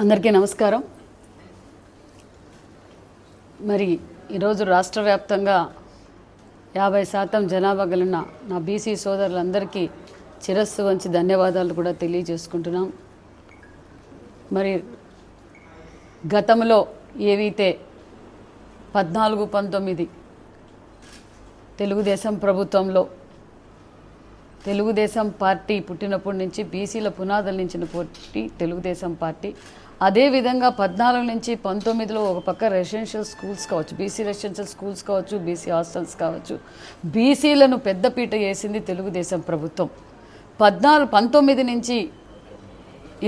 అందరికీ నమస్కారం. మరి ఈరోజు రాష్ట్ర వ్యాప్తంగా యాభై శాతం జనాభా కలిగిన నా బీసీ సోదరులందరికీ చిరస్సు వంచి ధన్యవాదాలు కూడా తెలియజేసుకుంటున్నాం. మరి గతంలో ఏవైతే పద్నాలుగు పంతొమ్మిది తెలుగుదేశం ప్రభుత్వంలో తెలుగుదేశం పార్టీ పుట్టినప్పటి నుంచి బీసీల పునాదుల నుంచి పోటీ తెలుగుదేశం పార్టీ అదేవిధంగా పద్నాలుగు నుంచి పంతొమ్మిదిలో ఒక పక్క రెసిడెన్షియల్ స్కూల్స్ కావచ్చు బీసీ రెసిడెన్షియల్ స్కూల్స్ కావచ్చు బీసీ హాస్టల్స్ కావచ్చు బీసీలను పెద్దపీట వేసింది తెలుగుదేశం ప్రభుత్వం. పద్నాలుగు పంతొమ్మిది నుంచి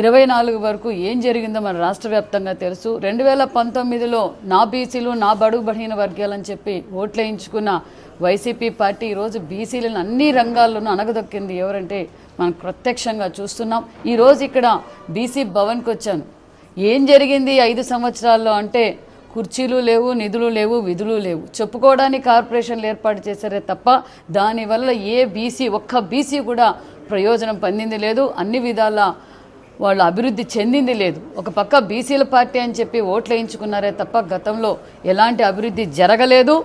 ఇరవై నాలుగు వరకు ఏం జరిగిందో మన రాష్ట్ర వ్యాప్తంగా తెలుసు. రెండు వేల పంతొమ్మిదిలో నా బీసీలు నా బడుగు బలహీన వర్గాలని చెప్పి ఓట్లేయించుకున్న వైసీపీ పార్టీ ఈరోజు బీసీలను అన్ని రంగాల్లోనూ అణగదొక్కింది. ఎవరంటే మనం ప్రత్యక్షంగా చూస్తున్నాం. ఈరోజు ఇక్కడ బీసీ భవన్కి వచ్చాను ఏం జరిగింది ఐదు సంవత్సరాల్లో అంటే కుర్చీలు లేవు నిధులు లేవు విధులు లేవు. చెప్పుకోవడానికి కార్పొరేషన్లు ఏర్పాటు చేశారే తప్ప దానివల్ల ఏ బీసీ ఒక్క బీసీ కూడా ప్రయోజనం పొందింది లేదు. అన్ని విధాల వాళ్ళు అభివృద్ధి చెందింది లేదు. ఒక పక్క బీసీల పార్టీ అని చెప్పి ఓట్లు వేయించుకున్నారే తప్ప గతంలో ఎలాంటి అభివృద్ధి జరగలేదు.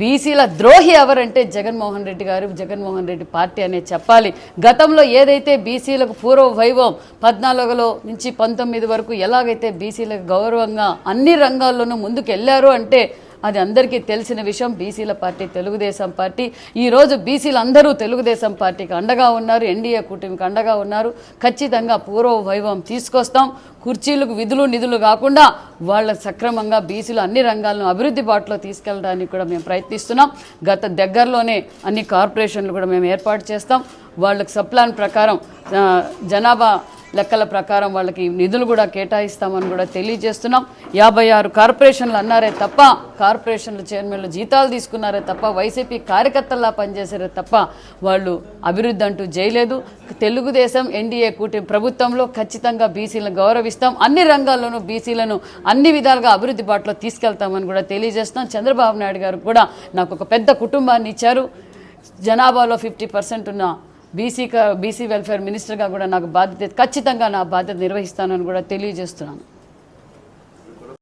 బీసీల ద్రోహి ఎవరంటే జగన్మోహన్ రెడ్డి గారు. జగన్మోహన్ రెడ్డి పార్టీ అనే చెప్పాలి. గతంలో ఏదైతే బీసీలకు పూర్వ వైభవం పద్నాలుగులో నుంచి పంతొమ్మిది వరకు ఎలాగైతే బీసీలకు గౌరవంగా అన్ని రంగాల్లోనూ ముందుకు వెళ్ళారు అంటే అది అందరికీ తెలిసిన విషయం. బీసీల పార్టీ తెలుగుదేశం పార్టీ. ఈరోజు బీసీలు అందరూ తెలుగుదేశం పార్టీకి అండగా ఉన్నారు. ఎన్డీఏ కూటమికి అండగా ఉన్నారు. ఖచ్చితంగా పూర్వ వైభవం తీసుకొస్తాం. కుర్చీలకు విధులు నిధులు కాకుండా వాళ్ళ సక్రమంగా బీసీలు అన్ని రంగాలను అభివృద్ధి బాటలో తీసుకెళ్ళడానికి కూడా మేము ప్రయత్నిస్తున్నాం. గత దగ్గరలోనే అన్ని కార్పొరేషన్లు కూడా మేము ఏర్పాటు చేస్తాం. వాళ్ళకి సప్లాన్ ప్రకారం జనాభా లెక్కల ప్రకారం వాళ్ళకి నిధులు కూడా కేటాయిస్తామని కూడా తెలియజేస్తున్నాం. యాభై ఆరు కార్పొరేషన్లు అన్నారే తప్ప కార్పొరేషన్ల చైర్మన్లు జీతాలు తీసుకున్నారే తప్ప వైసీపీ కార్యకర్తల్లా పనిచేశారే తప్ప వాళ్ళు అభివృద్ధి అంటూ చేయలేదు తెలుగుదేశం ఎన్డీఏ కూటమి ప్రభుత్వంలో ఖచ్చితంగా బీసీలను గౌరవిస్తాం. అన్ని రంగాల్లోనూ బీసీలను అన్ని విధాలుగా అభివృద్ధి బాటలో తీసుకెళ్తామని కూడా తెలియజేస్తున్నాం. చంద్రబాబు నాయుడు గారు కూడా నాకు ఒక పెద్ద కుటుంబాన్ని ఇచ్చారు. జనాభాలో ఫిఫ్టీ పర్సెంట్ ఉన్న బీసీ బీసీ వెల్ఫేర్ మినిస్టర్గా కూడా నాకు బాధ్యత ఖచ్చితంగా నా బాధ్యత నిర్వహిస్తానని కూడా తెలియజేస్తున్నాను.